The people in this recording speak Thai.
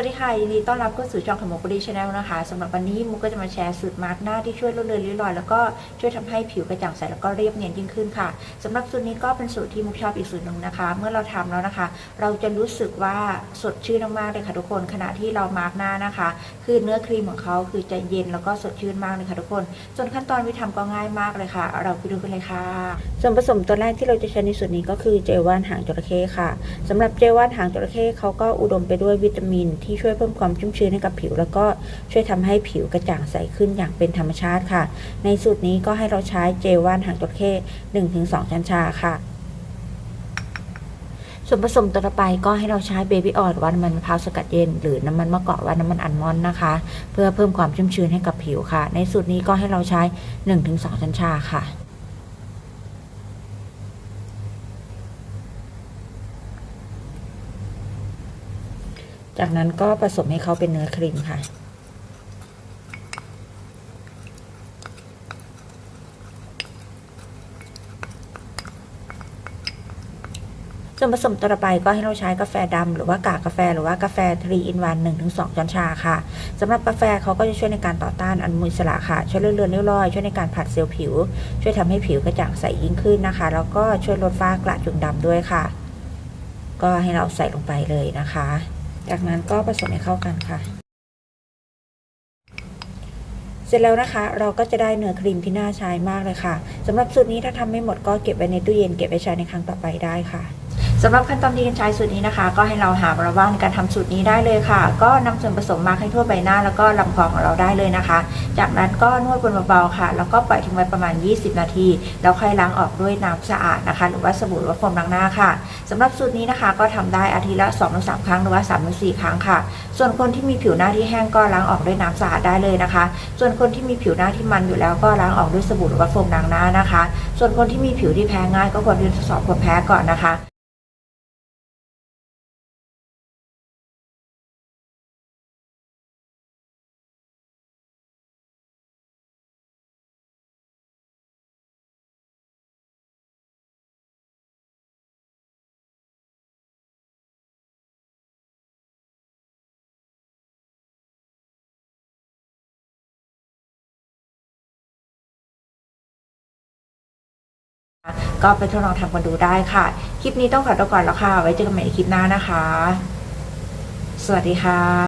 วัสดีค่ะยินดีต้อนรับเข้าสู่ช่องของมุกดีชาแนลนะคะสำหรับวันนี้มุกก็จะมาแชร์สูตรมาร์กหน้าที่ช่วยลดเลือนริ้วรอย แล้วก็ช่วยทำให้ผิวกระจ่างใสแล้วก็เรียบเนียนยิ่งขึ้นค่ะสำหรับสูตรนี้ก็เป็นสูตรที่มุกชอบอีกสูตรหนึ่งนะคะ เมื่อเราทำแล้วนะคะ เราจะรู้สึกว่าสดชื่นมากๆเลยค่ะทุกคนขณะที่เรามาร์กหน้านะคะ คือเนื้อครีมของเขาคือจะเย็นแล้วก็สดชื่นมากเลยค่ะทุกคน ส่วนขั้นตอนวิธีทำก็ง่ายมากเลยค่ะ เราไปดูกันเลยค่ะ ส่วนผสมตัวแรกที่เราจะใช้ในสูตรนี้ก็คือเจลว่านหางจระเข้ค่ะสำหรับเจลว่านหางจระเข้เขาก็อุดมไปด้วยวิตามินที่ช่วยเพิ่มความชุ่มชื้นให้กับผิว แล้วก็ช่วยทำให้ผิวกระจ่างใสขึ้นอย่างเป็นธรรมชาติค่ะ ในสูตรนี้ก็ให้เราใช้เจลว่านหางจระเข้1-2ช้นชาค่ะส่วนผสมต่อไปก็ให้เราใช้เบบี้ออยล์ว่าน้ำมันมะพร้าวสกัดเย็น หรือน้ำมันมะกอกว่าน้ำมันอัลมอนด์นะคะ เพื่อเพิ่มความชุ่มชื้นให้กับผิวค่ะ ในสูตรนี้ก็ให้เราใช้ 1-2ช้นชาค่ะ จากนั้นก็ผสมให้เขาเป็นเนื้อครีมค่ะ ส่วนผสมต่อไปก็ให้เราใช้กาแฟดำหรือว่ากากกาแฟหรือว่ากาแฟ3 in 1 1-2ช้อนชาค่ะสำหรับกาแฟเขาก็จะช่วยในการต่อต้านอนุมูลอิสระค่ะ ช่วยลดเลือนริ้วรอย ช่วยในการผัดเซลล์ผิว ช่วยทำให้ผิวกระจ่างใสยิ่งขึ้นนะคะ แล้วก็ช่วยลดฝ้ากระจุดดำด้วยค่ะ ก็ให้เราใส่ลงไปเลยนะคะ จากนั้นก็ผสมให้เข้ากันค่ะ เสร็จแล้วนะคะ เราก็จะได้เนื้อครีมที่น่าใช้มากเลยค่ะสำหรับสูตรนี้ถ้าทำไม่หมดก็เก็บไว้ในตู้เย็นเก็บไว้ใช้ในครั้งต่อไปได้ค่ะ สำหรับขั้นตอนที่การใช้สูตรนี้นะคะ ก็ให้เราหาระว่างในการทำสูตรนี้ได้เลยค่ะ ก็นำส่วนผสมมาให้ทั่วใบหน้าแล้วก็ลำคอของเราได้เลยนะคะ จากนั้นก็นวดบนเบาๆค่ะ แล้วก็ปล่อยทิ้งไว้ประมาณ 20 นาที แล้วค่อยล้างออกด้วยน้ำสะอาดนะคะ หรือว่าสบู่หรือว่าโฟมล้างหน้าค่ะสำหรับสูตรนี้นะคะ ก็ทำได้อาทิตย์ละ2-3ครั้งหรือว่า3-4ครั้งค่ะ ส่วนคนที่มีผิวหน้าที่แห้งก็ล้างออกด้วยน้ำสะอาดได้เลยนะคะ ส่วนคนที่มีผิวหน้าที่มันอยู่แล้วก็ล้างออกด้วยสบู่หรือว่าโฟมล้างหน้านะคะ ส่วนคนที่มีผิวที่แพ้ง่ายก็ควรเรียนทดสอบความแพ้ก่อนนะคะ ก็ไปทดลองทำกันดูได้ค่ะ คลิปนี้ต้องขอตัวก่อนแล้วค่ะ ไว้เจอกันใหม่ในคลิปหน้านะคะ สวัสดีค่ะ